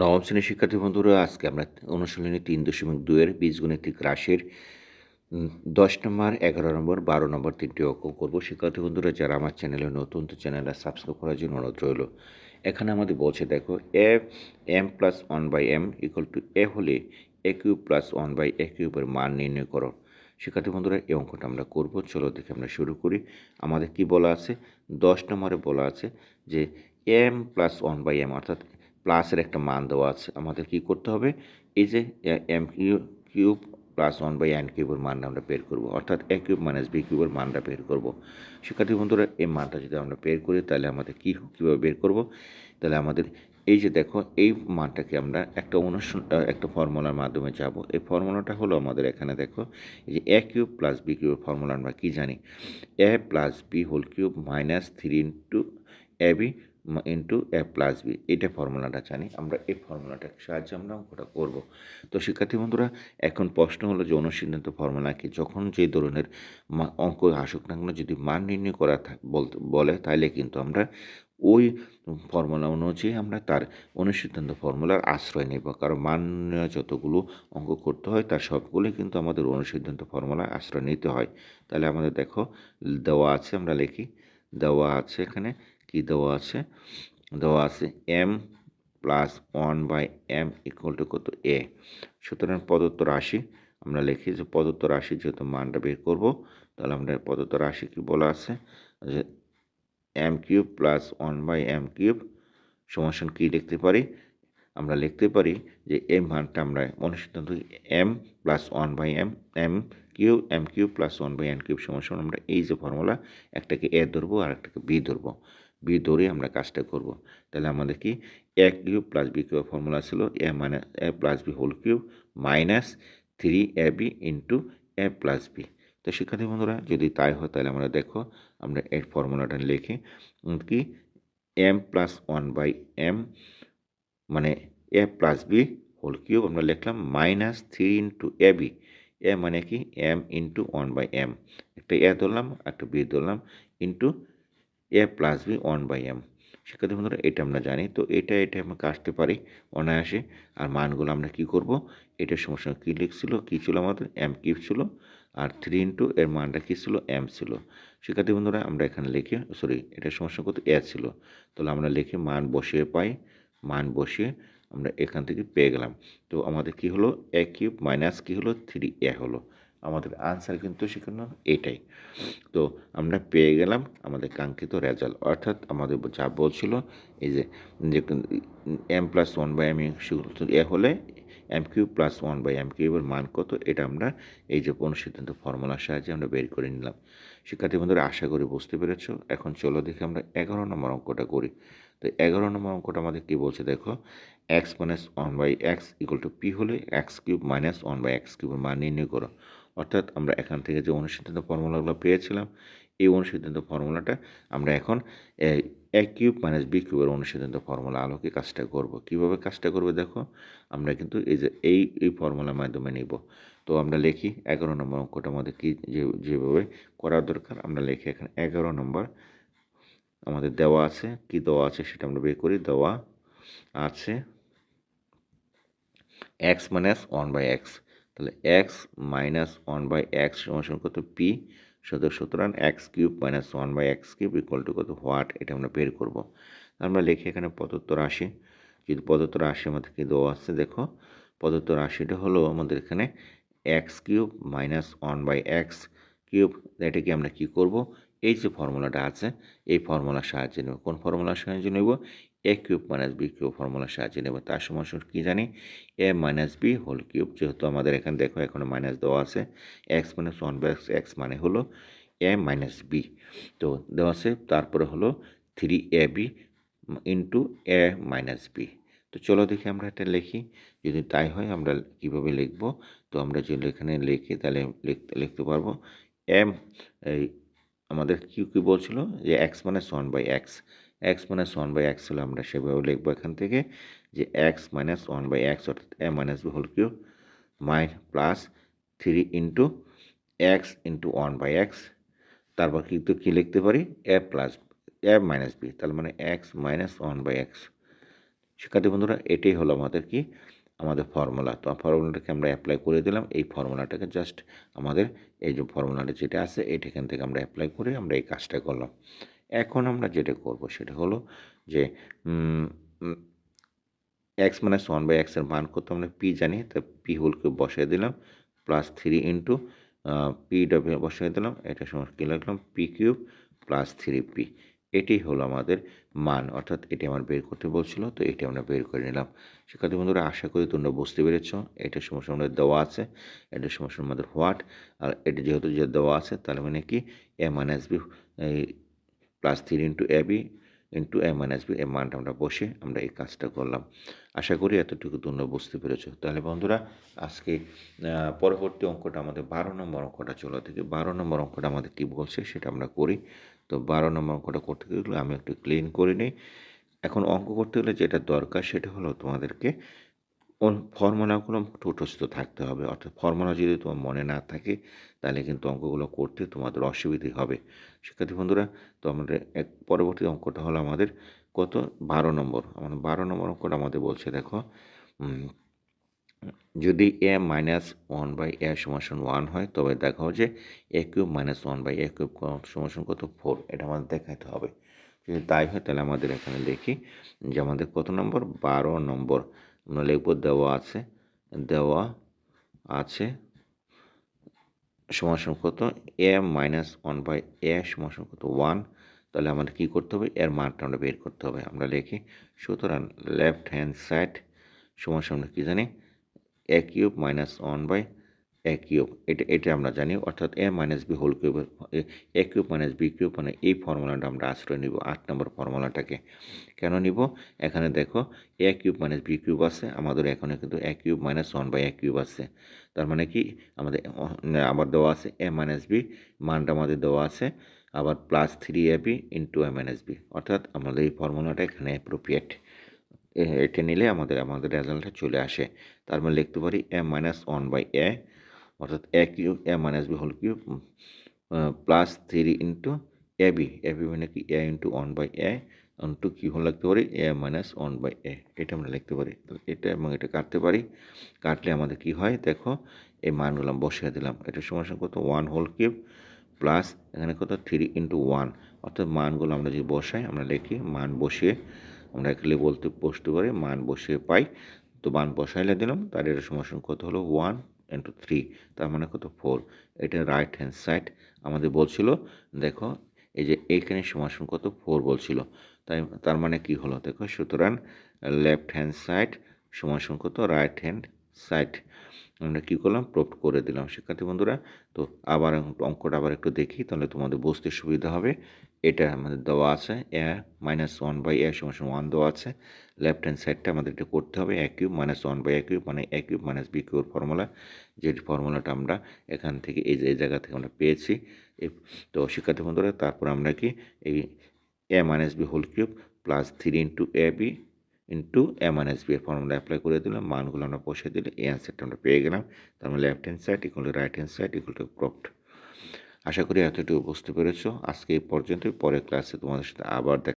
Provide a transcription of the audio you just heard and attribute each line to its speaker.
Speaker 1: নবম শ্রেণির শিক্ষার্থী বন্ধুরা, আজকে আমরা অনুশীলনী তিন দশমিক দুয়ের বীজগণিতিক রাশির দশ নম্বর, এগারো নম্বর, বারো নম্বর তিনটি অঙ্ক করব। শিক্ষার্থী বন্ধুরা, যারা আমার চ্যানেলে নতুন, তো চ্যানেলটা সাবস্ক্রাইব করার জন্য অনুরোধ রইল। এখানে আমাদের বলছে, দেখো, A, M plus one by M equal to A হলে A cube plus one by A কিউবের মান নির্ণয় করো। শিক্ষার্থী বন্ধুরা, এই অঙ্কটা আমরা করব। চলো দেখে আমরা শুরু করি। আমাদের কি বলা আছে? দশ নম্বরে বলা আছে যে M plus one by M, অর্থাৎ প্লাসের একটা মান দেওয়া আছে। আমাদের কি করতে হবে? এই যে M Q cube plus one by N কিউবের মানটা আমরা বের করব। অর্থাৎ এ কিউব মাইনাস বি কিউবের মানটা বের করব। শিক্ষার্থী বন্ধুরা, এই মানটা যদি আমরা বের করি, তাহলে আমাদের কী কীভাবে বের করব? তাহলে আমাদের এই যে দেখো, এই মানটাকে আমরা একটা অনুষ্ঠান একটা ফর্মুলার মাধ্যমে যাব। এই ফর্মুলাটা হলো আমাদের এখানে দেখো, এই যে এ কিউব প্লাস বি কিউবের ফর্মুলা আমরা কী জানি? A plus B whole cube minus three into A B into A plus B এটা ফর্মুলাটা জানি, আমরা এই ফর্মুলাটার সাহায্যে আমরা অঙ্কটা করব। তো শিক্ষার্থী বন্ধুরা, এখন প্রশ্ন হলো যে অনুসিদ্ধান্ত ফর্মুলা কি? যখন যে ধরনের অঙ্ক আসুক না কেন, যদি মান নির্ণয় করা বলতে বলে তাহলে কিন্তু আমরা ওই ফর্মুলা অনুযায়ী আমরা তার অনুসিদ্ধান্ত ফর্মুলার আশ্রয় নেব। কারণ মান নির্ণয় যতগুলো অঙ্ক করতে হয়, তার সবগুলোই কিন্তু আমাদের অনুসিদ্ধান্ত ফর্মুলার আশ্রয় নিতে হয়। তাহলে আমাদের দেখো, দেওয়া আছে, আমরা লিখি, দেওয়া আছে এখানে কি দেওয়া আছে? দেওয়া আছে M plus one by M equal to কত? এ সুতরাং প্রদত্ত রাশি, আমরা লিখি যে প্রদত্ত রাশি যেহেতু মানটা বের করব, তাহলে আমরা প্রদত্ত রাশি কি বলা আছে? যে M cube plus one by M cube সমাসন কী লিখতে পারি? আমরা লিখতে পারি যে এই মানটা আমরা অনুসিদ্ধান্ত M plus one by M M cube M cube plus one by N cube সমান আমরা এই যে ফর্মুলা একটাকে এ ধরবো আর একটাকে বি ধরবো। বি ধরে আমরা কাজটা করব। তাহলে আমাদের কি A cube plus B cube formula ছিল এ মানে A plus B whole cube minus three A B into A plus B তো শিক্ষার্থী বন্ধুরা, যদি তাই হয় তাহলে আমরা দেখো, আমরা এর ফর্মুলাটা লিখি কি M plus one by M মানে A plus B whole cube আমরা লিখলাম minus three into A B A মানে কি M into one by M একটা এ ধরলাম, একটা বি ধরলাম into A plus B one by M শিক্ষার্থী বন্ধুরা, এটা আমরা জানি। তো এটা এটা আমরা কাটতে পারি অনায়াসে। আর মানগুলো আমরা কি করব? এটার সমস্যা কী লিখছিল? কী ছিল আমাদের? এম কিউব ছিল? আর থ্রি ইন্টু এর মানটা কী ছিল? এম ছিল। শিক্ষার্থী বন্ধুরা, আমরা এখানে লিখে সরি এটার সমস্যা কত এ ছিল? তাহলে আমরা লিখে মান বসিয়ে পাই। মান বসিয়ে আমরা এখান থেকে পেয়ে গেলাম। তো আমাদের কি হলো? এ কিউব মাইনাস কী হলো? থ্রি এ হলো। আমাদের আনসার কিন্তু সেখানে এটাই। তো আমরা পেয়ে গেলাম আমাদের কাঙ্ক্ষিত রেজাল্ট অর্থাৎ আমাদের যা বলছিল, এই যে M plus one by M A হলে M Q plus one by M কিউবের মান কত? এটা আমরা এই যে অনুসিদ্ধান্ত ফর্মুলার সাহায্যে আমরা বের করে নিলাম। শিক্ষার্থী বন্ধুরা, আশা করি বুঝতে পেরেছ। এখন চলো দেখি আমরা এগারো নম্বর অঙ্কটা করি। তো এগারো নম্বর অঙ্কটা আমাদের কী বলছে দেখো? X minus one by X equal to P হলে X cube minus one by X কিউবের মান নির্ণয় করো। অর্থাৎ আমরা এখান থেকে যে অনুসিদ্ধান্ত ফর্মুলাগুলো পেয়েছিলাম, এই অনুসিদ্ধান্ত ফর্মুলাটা আমরা এখন, এ কিউব মাইনাস বি কিউবের অনুসিদ্ধান্ত ফর্মুলা আলোকে কাজটা করব। কীভাবে কাজটা করবে দেখো? আমরা কিন্তু এই যে, এই এই ফর্মুলার মাধ্যমে নিব। তো আমরা লিখি এগারো নম্বর অঙ্কটা আমাদের কী, যে, যেভাবে করার দরকার, আমরা লিখি এখানে এগারো নম্বর, আমাদের দেওয়া আছে, কি দেওয়া আছে সেটা আমরা বের করি, দেওয়া আছে X minus one by X. তাহলে X minus one by X সমান কত? পি সুতরাং সুতরাং X cube minus one by X cube equal to কত? হোয়াট এটা আমরা বের করব। আমরা লিখি এখানে প্রদত্ত রাশি। যদি প্রদত্ত রাশি আমাদের কি দেওয়া আছে, দেখো, প্রদত্ত রাশিটা হলো আমাদের এখানে X cube minus one by X cube এটাকে আমরা কি করব? এই যে ফর্মুলাটা আছে, এই ফর্মুলার সাহায্যে নেব। কোন ফর্মুলার সাহায্যে নেব? A cube minus B cube formula সাহায্যে নেব। তার সময় কী জানি? A minus B whole cube যেহেতু আমাদের এখানে দেখো এখানে মাইনাস দেওয়া আছে। X minus one by X X মানে হলো এ মাইনাস বি তো দেওয়া আছে, তারপরে হলো three A B into A minus B তো চলো দেখি আমরা এটা লিখি। যদি তাই হয় আমরা কীভাবে লিখব? তো আমরা যদি এখানে লিখি, তাহলে লিখতে লিখতে পারব। এম এই আমাদের কি কী বলছিল? যে X minus one by X X minus one by X হলে আমরা সেভাবে লিখব এখান থেকে যে X minus one by X অর্থাৎ A minus B whole Q my plus three into X into one by X তারপর কিন্তু কী লিখতে পারি? A plus A minus B তার মানে X minus one by X শিক্ষার্থী বন্ধুরা, এটাই হলো আমাদের কি? আমাদের ফর্মুলা তো ফর্মুলাটাকে আমরা অ্যাপ্লাই করে দিলাম। এই ফর্মুলাটাকে জাস্ট আমাদের এই যে ফর্মুলাটা যেটা আছে এটা এখান থেকে আমরা অ্যাপ্লাই করে আমরা এই কাজটা করলাম। এখন আমরা যেটা করব সেটা হলো যে এক্স মাইনাস ওয়ান বাই এক্সের মান কত আমরা পি জানি, তা পি হোলকে বসিয়ে দিলাম plus three into P W বসিয়ে দিলাম, এটা সময় কী লিখলাম P cube plus three P এটি হলো আমাদের মান, অর্থাৎ এটি আমার বের করতে বলছিল, তো এটি আমরা বের করে নিলাম। শিক্ষার্থী বন্ধুরা, আশা করি তোমরা বুঝতে পেরেছ এটার সমস্যা আমাদের দেওয়া আছে এটার সমস্যা আমাদের হোয়াট আর এটি যেহেতু যে দেওয়া আছে তাহলে মানে কি A minus B plus three into A B into A minus B এর মানটা আমরা বসে আমরা এই কাজটা করলাম। আশা করি এতটুকু তোমরা বুঝতে পেরেছ। তাহলে বন্ধুরা, আজকে পরবর্তী অঙ্কটা আমাদের বারো নম্বর অঙ্কটা চলো থেকে বারো নম্বর অঙ্কটা আমাদের কী বলছে সেটা আমরা করি। তো বারো নম্বর অঙ্কটা করতে গেলে আমি একটু ক্লিন করে নিই। এখন অঙ্ক করতে গেলে যেটা দরকার সেটা হলো তোমাদেরকে ফর্মুলাগুলো ঠোঁটস্থ থাকতে হবে, অর্থাৎ ফর্মুলা যদি তোমার মনে না থাকে, তাহলে কিন্তু অঙ্কগুলো করতে তোমাদের অসুবিধে হবে। শিক্ষার্থী বন্ধুরা, তো আমাদের এক পরবর্তী অঙ্কটা হলো আমাদের কত? বারো নম্বর। আমাদের বারো নম্বর অঙ্কটা আমাদের বলছে, দেখো যদি A minus one by A সমাসন one হয়, তবে দেখাও যে A cube minus one by A cube সমাসন কত? ফোর এটা আমাদের দেখাতে হবে। যদি তাই হয়, তাহলে আমাদের এখানে দেখি যে আমাদের কত নম্বর? বারো নম্বর। আমরা লিখব দেওয়া আছে দেওয়া আছে সমাসন কত? A minus one by A সমাসন কত? ওয়ান তাহলে আমাদের কী করতে হবে? এর মানটা আমরা বের করতে হবে। আমরা লিখি, সুতরাং লেফট হ্যান্ড সাইড সমান আমরা কী জানি? A cube minus one by A cube এটা এটা আমরা জানি, অর্থাৎ A minus B whole cube A cube minus B cube মানে এই ফর্মুলাটা আমরা আশ্রয় নিব, আট নম্বর ফর্মুলাটাকে। কেন নিব? এখানে দেখো A cube minus B cube আছে, আমাদের এখানে কিন্তু A cube minus one by A cube আছে। তার মানে কি? আমাদের আবার দেওয়া আছে এ মাইনাস বি মানটা আমাদের দেওয়া আছে, আবার plus three A B into A minus B অর্থাৎ আমাদের এই ফর্মুলাটা এখানে অ্যাপ্রোপ্রিয়েট এটা নিলে আমাদের আমাদের রেজাল্টটা চলে আসে। তার মানে লিখতে পারি A minus one by A অর্থাৎ A cube A minus B whole cube plus three into A B A B মানে কি? A into one by A into কি হল লিখতে পারি? A minus one by A এটা আমরা লিখতে পারি। তো এটা এবং এটা কাটতে পারি। কাটলে আমাদের কি হয়? দেখো, এই মানগুলো বসিয়ে দিলাম। এটা সমস্যা কত? ওয়ান হোল কিউব প্লাস এখানে কত? থ্রি ইন্টু ওয়ান অর্থাৎ মানগুলো আমরা যদি বসাই, আমরা লিখি, মান বসিয়ে আমরা এখানে বলতে বসতে পারি, মান বসিয়ে পাই। তো মান বসাইলে দিলাম তার এটা সমস্যা কত হলো? ওয়ান ইন্টু থ্রি তার মানে কত ফোর এটা রাইট হ্যান্ড সাইড আমাদের বলছিল, দেখো, এই যে এইখানে সমাসন কত ফোর বলছিল। তাই, তার মানে কি হলো? দেখো, সুতরাং লেফট হ্যান্ড সাইড সমাসন কত? রাইট হ্যান্ড সাইড আমরা কী করলাম? প্রুফ করে দিলাম শিক্ষার্থী বন্ধুরা। তো আবার অঙ্কটা আবার একটু দেখি, তাহলে তোমাদের বুঝতে সুবিধা হবে। এটা আমাদের দেওয়া আছে A minus one by A সমান ওয়ান দেওয়া আছে। লেফট হ্যান্ড সাইডটা আমাদের এটা করতে হবে A cube minus one by A cube মানে এ কিউব মাইনাস বি কিউর ফর্মুলা যে ফর্মুলাটা আমরা এখান থেকে এই যে, এই জায়গা থেকে আমরা পেয়েছি। তো শিক্ষার্থী বন্ধুরা, তারপর আমরা কি? এই A minus B whole cube plus three into A B into A S B এর ফর্মুলা অ্যাপ্লাই করে দিলাম, মানগুলো আমরা বসে দিলে এই অ্যান্সারটা আমরা পেয়ে গেলাম। তার মানে left hand side equal to right hand side equal to proved আশা করি এতটুকু বুঝতে পেরেছ। আজকে এই পর্যন্তই, পরের ক্লাসে তোমাদের সাথে আবার দেখা